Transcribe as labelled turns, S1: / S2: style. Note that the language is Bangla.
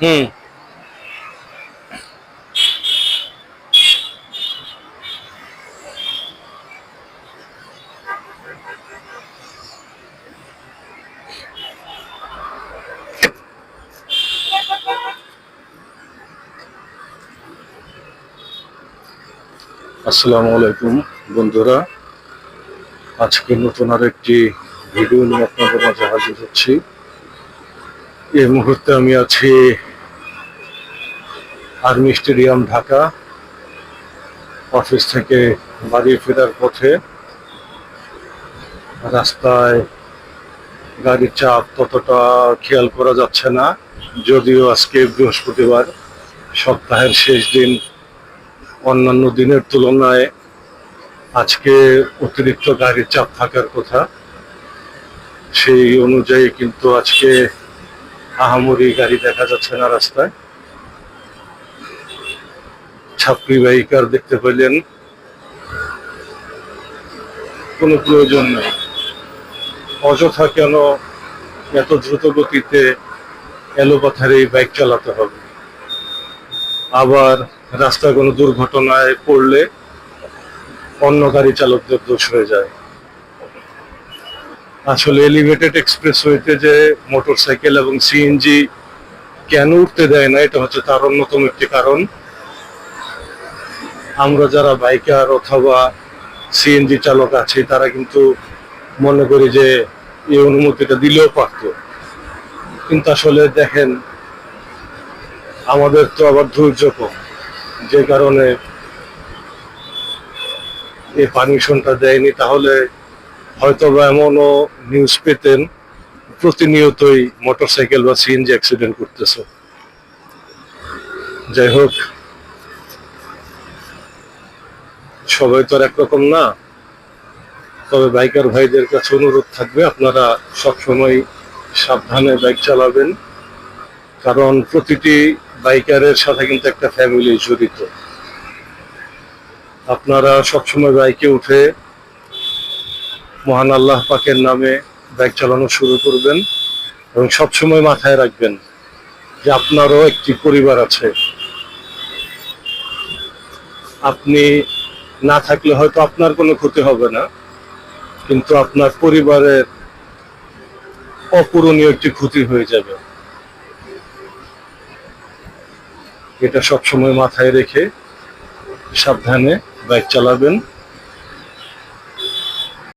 S1: হুম। আসসালামু আলাইকুম বন্ধুরা। আজকে নতুন আর একটি ভিডিও নিয়ে আপনাদের মাঝে হাজির হচ্ছি। এই মুহূর্তে আমি আছি আর্মি স্টেডিয়াম ঢাকা। অফিস থেকে বাড়ি ফেরার পথে রাস্তায় গাড়ির চাপ ততটা খেয়াল করা যাচ্ছে না। যদিও আজকে বৃহস্পতিবার, সপ্তাহের শেষ দিন, অন্যান্য দিনের তুলনায় আজকে অতিরিক্ত গাড়ির চাপ থাকার কথা, সেই অনুযায়ী কিন্তু আজকে আহামরি গাড়ি দেখা যাচ্ছে না রাস্তায়। ছাত্রী বাহিকার দেখতে পেলেন কোনো প্রয়োজন নেই। অযথা কেন এত দ্রুত গতিতে এলোপাথারে এই বাইক চালাতে হবে? আবার রাস্তায় কোনো দুর্ঘটনায় পড়লে অন্য গাড়ি চালকদের দোষ হয়ে যায়। আসলে এলিভেটেড এক্সপ্রেস এক্সপ্রেসওয়েতে যে মোটর সাইকেল এবং সিএনজি কেন উঠতে দেয় না, এটা হচ্ছে তার অন্যতম একটি কারণ। আমরা যারা বাইকার অথবা সিএনজি চালক আছি, তারা কিন্তু মনে করি যে এই অনুমতিটা দিলেও পারত। কিন্তু আসলে দেখেন, আমাদের তো আবার ধৈর্য কম। যে কারণে এই পারমিশনটা দেয়নি, তাহলে হয়তো বা এমনও নিউজ পেতেন, প্রতিনিয়তই মোটরসাইকেল বা সিএনজি অ্যাক্সিডেন্ট করতেছে। যাই হোক, সবাই তো আর একরকম না। তবে বাইকার ভাইদের কাছে অনুরোধ থাকবে, আপনারা সবসময় সাবধানে বাইক চালাবেন, কারণ প্রতিটি বাইকারের সাথে কিন্তু একটা ফ্যামিলি জড়িত। আপনারা সবসময় বাইকে উঠে মহান আল্লাহ পাকের নামে বাইক চালানো শুরু করবেন এবং সবসময় মাথায় রাখবেন যে আপনারও একটি পরিবার আছে। আপনি না থাকলে হয়তো আপনার কোনো ক্ষতি হবে না, কিন্তু আপনার পরিবারের অপূরণীয় একটি ক্ষতি হয়ে যাবে। এটা সবসময় মাথায় রেখে সাবধানে বাইক চালাবেন।